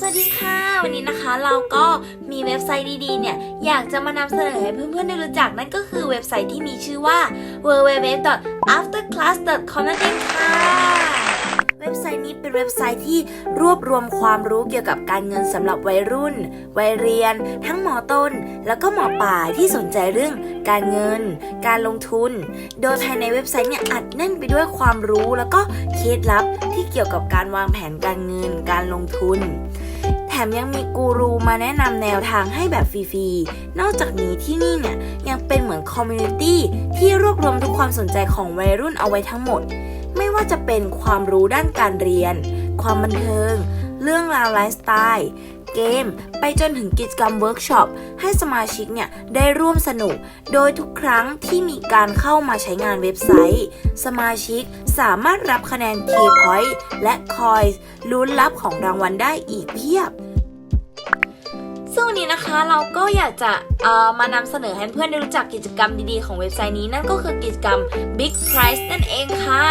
สวัสดีค่ะ วันนี้นะคะเราก็มีเว็บไซต์ดีๆเนี่ย อยากจะมานำเสนอให้เพื่อนๆได้รู้จักนั่นก็คือเว็บไซต์ที่มีชื่อว่า www.afterclass.com นั่นเองค่ะเว็บไซต์นี้เป็นเว็บไซต์ที่รวบรวมความรู้เกี่ยวกับการเงินสำหรับวัยรุ่น วัยเรียน ทั้งหมอต้น แล้วก็หมอปลายที่สนใจเรื่องการเงิน การลงทุน โดยภายในเว็บไซต์เนี่ยอัดแน่นไปด้วยความรู้แล้วก็เคล็ดลับที่เกี่ยวกับการวางแผนการเงิน การลงทุน มยังมีกูรูมาแนะนำแนวทางให้แบบฟรีๆ นอกจากนี้ที่นี่เนี่ยยังเป็นเหมือนคอมมูนิตี้ที่รวบรวมทุกความสนใจของวัยรุ่นเอาไว้ทั้งหมด ไม่ว่าจะเป็นความรู้ด้านการเรียน ความบันเทิง เรื่องราวไลฟ์สไตล์เกม ไปจนถึงกิจกรรมเวิร์กช็อปให้สมาชิกเนี่ยได้ร่วมสนุก โดยทุกครั้งที่มีการเข้ามาใช้งานเว็บไซต์ สมาชิกสามารถรับคะแนน K-Point และ Coins ลุ้นรับของรางวัลได้อีกเพียบ ซึ่งวันนี้นะคะเราก็อยากจะเอ่อมานำเสนอให้เพื่อนได้รู้จักกิจกรรมดีๆของเว็บไซต์นี้นั่นก็คือกิจกรรม Big Prize นั่นเองค่ะ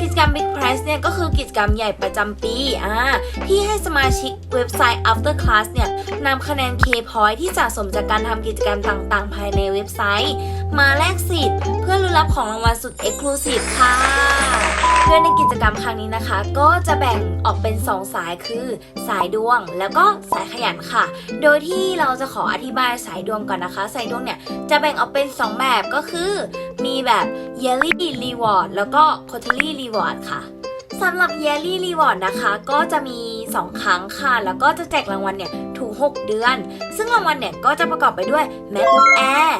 กิจกรรม Big Prize เนี่ยก็คือกิจกรรมใหญ่ประจำปีอ่าที่ให้สมาชิกเว็บไซต์ After Class เนี่ยนำคะแนน K-Point ที่สะสมจากการทำกิจกรรมต่างๆ ภายในเว็บไซต์ มาแลกสิทธิ์ เพื่อลุ้นรับของรางวัลสุด Exclusive ค่ะโดยในกิจกรรมครั้งนี้นะคะ ก็จะแบ่งออกเป็น 2 สายคือสายดวง แล้วก็สายขยันค่ะ โดยที่เราจะขออธิบายสายดวงก่อนนะคะ สายดวงเนี่ยจะแบ่งออกเป็น 2 แบบก็คือ มีแบบ yearly reward แล้วก็ quarterly reward ค่ะสำหรับ yearly reward นะคะ ก็จะมี 2 ครั้งค่ะ แล้วก็จะแจกรางวัลเนี่ยถูก 6 เดือน ซึ่งรางวัลเนี่ยก็จะประกอบไปด้วย MacBook Air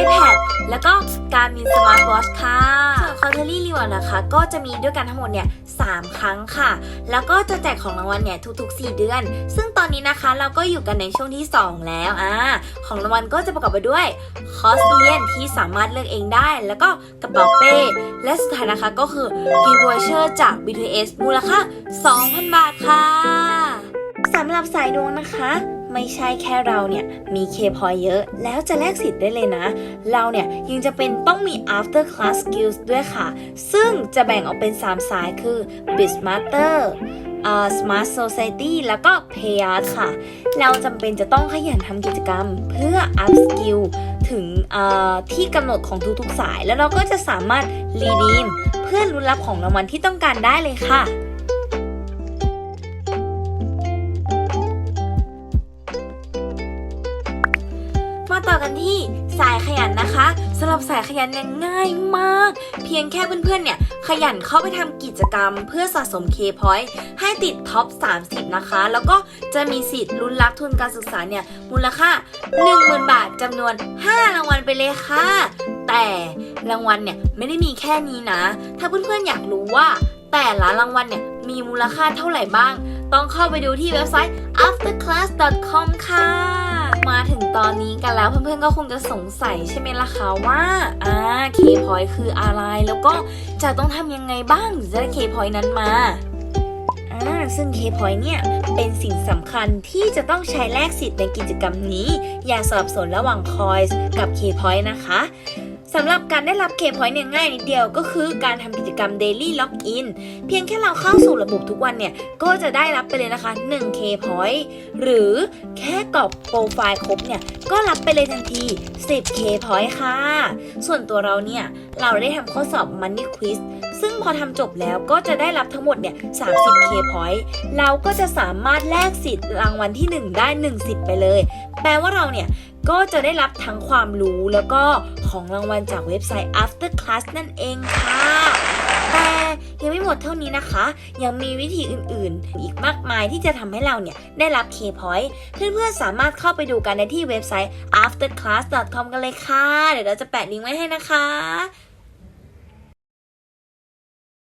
iPad แล้วก็ Garmin Smart Watch ค่ะส่วน Quarterly Reward นะคะ ก็จะมีด้วยกันทั้งหมดเนี่ย3ครั้งค่ะ แล้วก็จะแจกของรางวัลเนี่ยทุกๆ 4 เดือน ซึ่งตอนนี้นะคะเราก็อยู่กันในช่วงที่ 2 แล้วอ่าของรางวัลก็จะประกอบไปด้วยคอสเรียนที่สามารถเลือกเองได้ แล้วก็กระเป๋าเป้และสุดท้ายนะคะก็คือ gift voucher จาก BTS มูลค่า2,000 บาทค่ะสำหรับสายดวงนะคะ ไม่ใช่แค่เราเนี่ยมีเคพอยเยอะ แล้วจะแลกสิทธิ์ได้เลยนะ เราเนี่ยยังจะเป็นต้องมี after class skills ด้วยค่ะ ซึ่งจะแบ่งออกเป็น 3 สายคือ Bizmaster อ่า Smart Society แล้วก็ Payart ค่ะ เราจำเป็นจะต้องขยันทำกิจกรรมเพื่อ up skill ถึงที่กำหนดของทุกๆสาย แล้วเราก็จะสามารถ redeem เพื่อรุ้นรับของรางวัลที่ต้องการได้เลยค่ะ ต่อกันที่สายขยันนะคะสำหรับสายขยันเนี่ยง่ายมาก เพียงแค่เพื่อนๆเนี่ยขยันเข้าไปทำกิจกรรม เพื่อสะสม K-Point ให้ติดท็อป 30 นะคะ แล้วก็จะมีสิทธิ์ลุ้นรับทุนการศึกษาเนี่ยมูลค่า 10,000 บาทจำนวน 5 รางวัลไปเลยค่ะ แต่รางวัลเนี่ยไม่ได้มีแค่นี้นะ ถ้าเพื่อนๆอยากรู้ว่าแต่ละรางวัลเนี่ยมีมูลค่าเท่าไหร่บ้าง ต้องเข้าไปดูที่เว็บไซต์ afterclass.com ค่ะ มาถึงตอนนี้กันแล้วเพื่อนๆก็คงจะสงสัยใช่ไหมล่ะคะว่าอ่าเคพอยคืออะไรแล้วก็จะต้องทำยังไงบ้างถึงจะได้เคพอยนั้นมาอ่าซึ่งเคพอยเนี่ยเป็นสิ่งสำคัญที่จะต้องใช้แลกสิทธิ์ในกิจกรรมนี้ อย่าสับสนระหว่างคอยส์กับเคพอยนะคะ สำหรับการได้รับ K-Point เนี่ยง่ายนิดเดียวก็คือการทำกิจกรรม Daily Login เพียงแค่เราเข้าสู่ระบบทุกวันเนี่ย ก็จะได้รับไปเลยนะคะ1 K-Point หรือแค่กรอกโปรไฟล์ครบเนี่ย ก็รับไปเลยทันที 10 K-Point ค่ะ ส่วนตัวเราเนี่ย เราได้ทำข้อสอบ Money Quiz ซึ่งพอทำจบแล้วก็จะได้รับทั้งหมดเนี่ย 30 K-Point เราก็จะสามารถแลกสิทธิ์รางวัลที่ 1 ได้ 1 สิทธิ์ไปเลย แปลว่าเราเนี่ย ก็จะได้รับทั้งความรู้แล้วก็ของรางวัลจากเว็บไซต์ After Class นั่นเองค่ะ แต่ยังไม่หมดเท่านี้นะคะ ยังมีวิธีอื่นๆ อีกมากมายที่จะทำให้เราเนี่ย ได้รับ K-Point เพื่อนๆ สามารถเข้าไปดูกันในที่เว็บไซต์ afterclass.com กันเลยค่ะ เดี๋ยวเราจะแปะลิงก์ไว้ให้นะคะ